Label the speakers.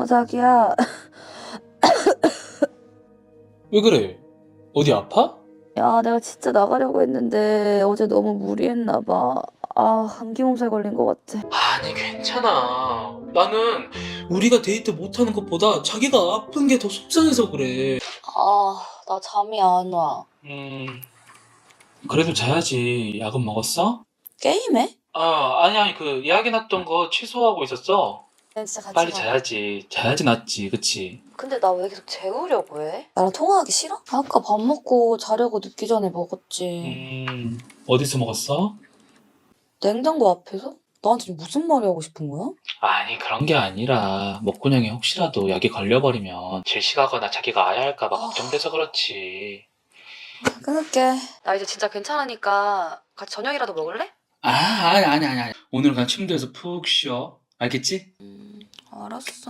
Speaker 1: 어, 자기야.
Speaker 2: 왜 그래? 어디 아파?
Speaker 1: 야, 내가 진짜 나가려고 했는데 어제 너무 무리했나 봐. 아, 감기 몸살 걸린 것 같아.
Speaker 2: 아니 괜찮아. 나는 우리가 데이트 못하는 것보다 자기가 아픈 게 더 속상해서 그래.
Speaker 1: 아, 나 잠이 안 와.
Speaker 2: 음 그래도 자야지. 약은 먹었어?
Speaker 1: 게임해?
Speaker 2: 아 아니 아니 그 예약해놨던 거 취소하고 있었어.
Speaker 1: 난 진짜 같이
Speaker 2: 빨리
Speaker 1: 가.
Speaker 2: 자야지. 자야지 낫지, 그치?
Speaker 1: 근데 나 왜 계속 재우려고 해? 나랑 통화하기 싫어? 아까 밥 먹고 자려고 눕기 전에 먹었지.
Speaker 2: 음 어디서 먹었어?
Speaker 1: 냉장고 앞에서? 나한테 지금 무슨 말이 하고 싶은 거야?
Speaker 2: 아니 그런 게 아니라 목구멍에 혹시라도 약이 걸려버리면 질식하거나 자기가 아야 할까봐
Speaker 1: 아.
Speaker 2: 걱정돼서 그렇지.
Speaker 1: 끊을게. 나 이제 진짜 괜찮으니까 같이 저녁이라도 먹을래?
Speaker 2: 아 아니 아니 아니 아니. 오늘 그냥 침대에서 푹 쉬어. 알겠지?
Speaker 1: 음, 알았어.